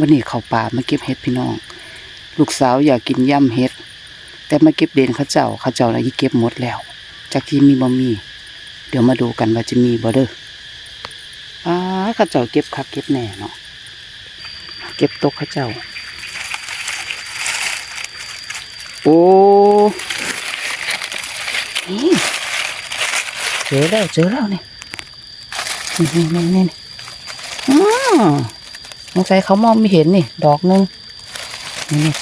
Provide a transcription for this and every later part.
วันนี้เขาป่ามาเก็บเห็ดพี่น้อง ลูกสาวอยากกินย่ำเห็ด แต่มาเก็บเด่นเขาเจ้าเขาเจ้าอะไรเก็บหมดแล้ว จากที่มีบ่มี เดี๋ยวมาดูกันว่าจะมีบ่เด้ออ้าเขาเจ้าเก็บคักเก็บแน่เนาะเก็บตกเขาเจ้า โอ้นี่เจอแล้วเจอแล้วนี่นี่นี่นี่นี่อ๋อ สงสัยเขามองไม่เห็นนี่ ดอกหนึงนี่นี่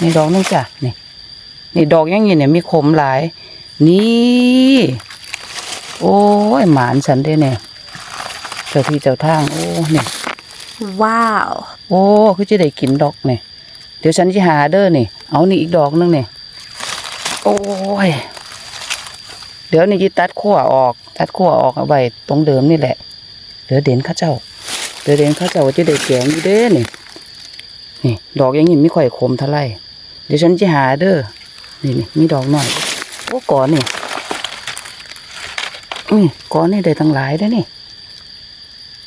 นี่ดอกหนึงจ้ะนี่นี่ดอกอยังงี้เนี่ยมีขมหลาย นี่ โอ้ยหมานฉันได้เนี่ยเจ้าที่เจ้าทาง โอ้เนี่ยว้าว โอ้คือจะได้กินดอกเนี่ยเดี๋ยวฉันจะหาเด้อนี่เอานี่อีกดอกหนึงเนี่ยโอ้ยเดี๋ยวนี่จะตัดขั้วออก ตัดขั้วออกเอาไว้ตรงเดิมนี่แหละเดี๋ยวเด่นเข้าเจ้า เดี๋ยวเด่นเข้าเจ้าจะได้แกงอยู่เด้อนี่นี่ดอกอยังนี้ไม่ค่อยคมเท่าไร่เดี๋ยวฉันจะหาเด้อนี่นี่มีดอกหน่อยโอ้ก่อนนี่อืมก่อนนี่ได้ตั้งหลายได้นี่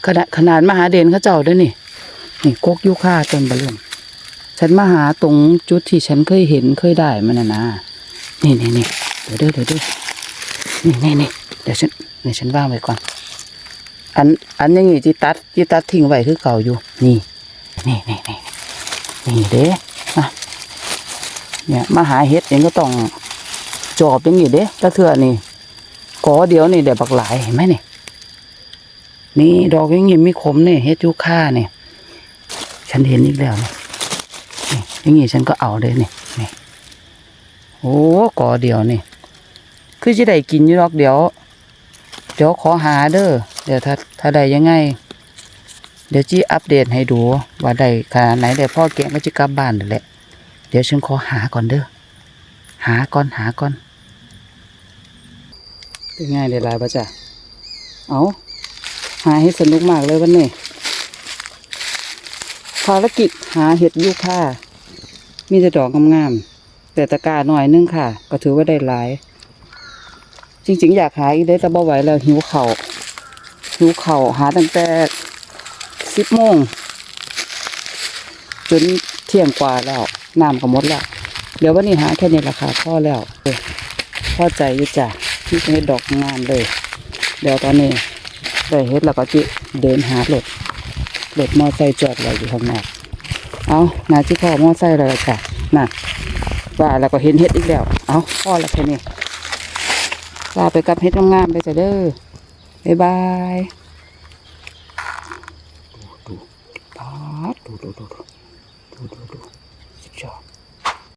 ขนาดขนาดมหาเด่นเข้าเจ้าเด้นี่นี่กกยูคาต้นบะเริ่มฉันมาหาตรงจุดที่ฉันเคยเห็นเคยได้มันนะนะนี่นี่นี่เดี๋ยวเด้อเดี๋ยวเด้อนี่นี่นี่เดี๋ยวฉันนี่ฉันว่างไว้ก่อน อันอันยังงี้ที่ตัดที่ตัดทิ้งไว้คือเก่าอยู่ นี่นี่นี่นี่นี่เด้อะเนี่ยมาหาเห็ดเองก็ต้องจอบอย่างงี้เด้ตะเถื่อนี่กอเดียวนี่เดี๋ยวบักหลายเห็นไหมนี่นี่ดอกอยังงี้มีขมนี่เฮ็ดยูค่าเนี่ยฉันเห็นอีกแล้วนี่นี่อย่างงี้ฉันก็เอาเลยนี่นี่โอ้กอเดียวนี่ คือจะได้กินอยู่ดอกเดี๋ยวเดี๋ยวขอหาเด้อ เดี๋ยวถ้าถ้าได้ยังไง เดี๋ยวจี้อัปเดตให้ดูว่าได้ขนาดไหนได้พ่อแกงก็จะกลับบ้านนั่นแหละ เดี๋ยวฉันขอหาก่อนเด้อหาก่อนหาก่อนเป็นไงได้หลายปะจ๊ะเอาหาให้สนุกมากเลยวันนี้ภารกิจหาเห็ดยูค่ามีแต่ดอกงามๆแต่ตะกร้าหน่อยนึงค่ะ ก็ถือว่าได้หลาย จริง ๆ อยากหาอีกได้แต่บ่ไหวแล้วหิวเขา่า หิวเข่าหาตั้งแต่สิบโมงจนเที่ยงกว่าแล้วน้ำก็หมดแล้วเดี๋ยววันนี้หาแค่นี้ราคาพ่อแล้วเออใจยู่จ้ะที่เห็ดดอกงามเลย เดี๋ยวตอนนี้ได้เห็ดแล้วก็จิเดินหารถรถมอไซค์จอดไว้อยู่ข้างนอกเอานาที่พ่อมอไซค์เลยจ้ะน่ะว่าแล้วก็เห็นเห็ดอีกแล้ว เอาพ่อแล้วแค่นี้ลาไปกับเห็ดงามๆไปจ้ะเด้อ บ๊ายบายดูดูดดูดูดูดูดูดูดูสุดยอด